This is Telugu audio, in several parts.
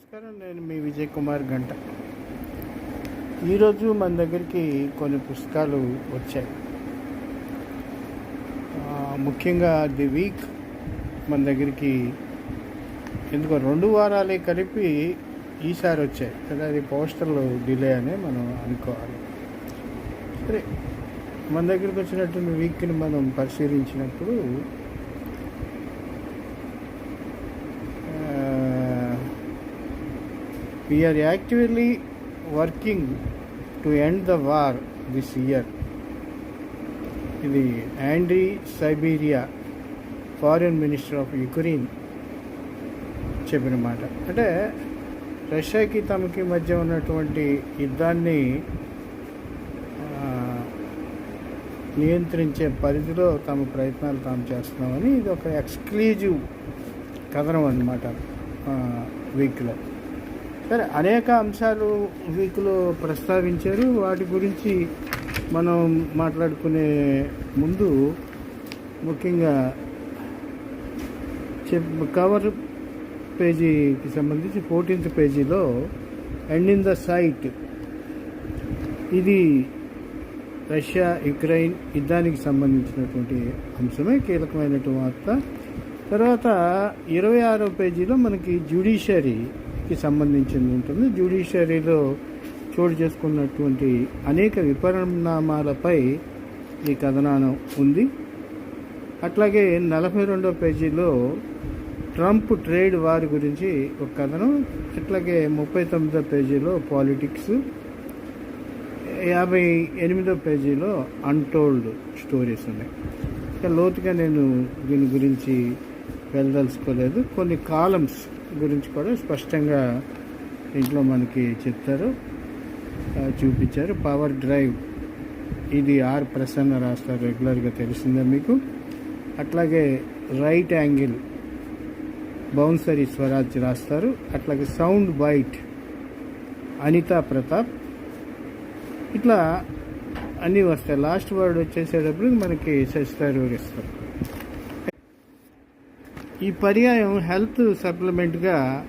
నమస్కారం నేను మీ విజయ్ కుమార్ గంట. ఈరోజు మన దగ్గరికి కొన్ని పుస్తకాలు వచ్చాయి. ముఖ్యంగా ది వీక్ మన దగ్గరికి ఎందుకో రెండు వారాలే కలిపి ఈసారి వచ్చాయి. కదా అది పోస్టర్లు డిలే అని మనం అనుకోవాలి. సరే మన దగ్గరికి వచ్చినటువంటి వీక్ని మనం పరిశీలించినప్పుడు we are actively working end the war this year ఇది Andrii Sybiha foreign minister of Ukraine చెప్పిన మాట. అంటే రష్యాకి తమకి మధ్య ఉన్నటువంటి యుద్ధాన్ని నియంత్రించే పరిధిలో తమ ప్రయత్నాలు తాము చేస్తున్నామని ఇది ఒక ఎక్స్క్లూజివ్ కథనం అన్నమాట వీక్లో. సరే అనేక అంశాలు వీక్లో ప్రస్తావించారు. వాటి గురించి మనం మాట్లాడుకునే ముందు ముఖ్యంగా చెప్ కవర్ పేజీకి సంబంధించి ఫోర్టీన్త్ పేజీలో ఎండ్ ఇన్ ద సైట్. ఇది రష్యా యుక్రెయిన్ యుద్ధానికి సంబంధించినటువంటి అంశమే కీలకమైనటువంటి వార్త. తర్వాత ఇరవై ఆరో పేజీలో మనకి కి సంబంధించింది ఉంటుంది. జ్యుడిషియరీలో చోటు చేసుకున్నటువంటి అనేక విపరిణామాలపై ఈ కథనానం ఉంది. అట్లాగే నలభై రెండో పేజీలో ట్రంప్ ట్రేడ్ వారి గురించి ఒక కథనం అట్లాగే ముప్పై తొమ్మిదో పేజీలో పాలిటిక్స్ యాభై ఎనిమిదో పేజీలో అన్టోల్డ్ స్టోరీస్ ఉన్నాయి. ఇంకా లోతుగా నేను దీని గురించి వెళ్ళదలుచుకోలేదు. కొన్ని కాలమ్స్ గురించి కూడా స్పష్టంగా ఇంట్లో మనకి చెప్తారు చూపించారు. పవర్ డ్రైవ్ ఇది ఆర్ ప్రసన్న రాస్తారు రెగ్యులర్గా తెలిసిందే మీకు? అట్లాగే రైట్ యాంగిల్ బౌన్సరీ స్వరాజ్ రాస్తారు. అట్లాగే సౌండ్ బైట్ అనితా ప్రతాప్. ఇట్లా అన్నీ వస్తాయి. లాస్ట్ వర్డ్ వచ్చేసేటప్పుడు మనకి శశితారు ఇస్తారు. ఈ పర్యాయం హెల్త్ సప్లిమెంట్గా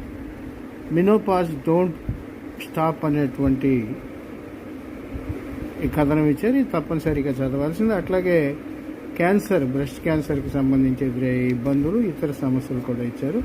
మినోపాజ్ డోంట్ స్టాప్ అనేటువంటి ఈ కథనం ఇచ్చారు. ఇది తప్పనిసరిగా చదవాల్సింది. అట్లాగే క్యాన్సర్ బ్రెస్ట్ క్యాన్సర్కి సంబంధించి ఎదురయ్యే ఇబ్బందులు ఇతర సమస్యలు కూడా ఇచ్చారు.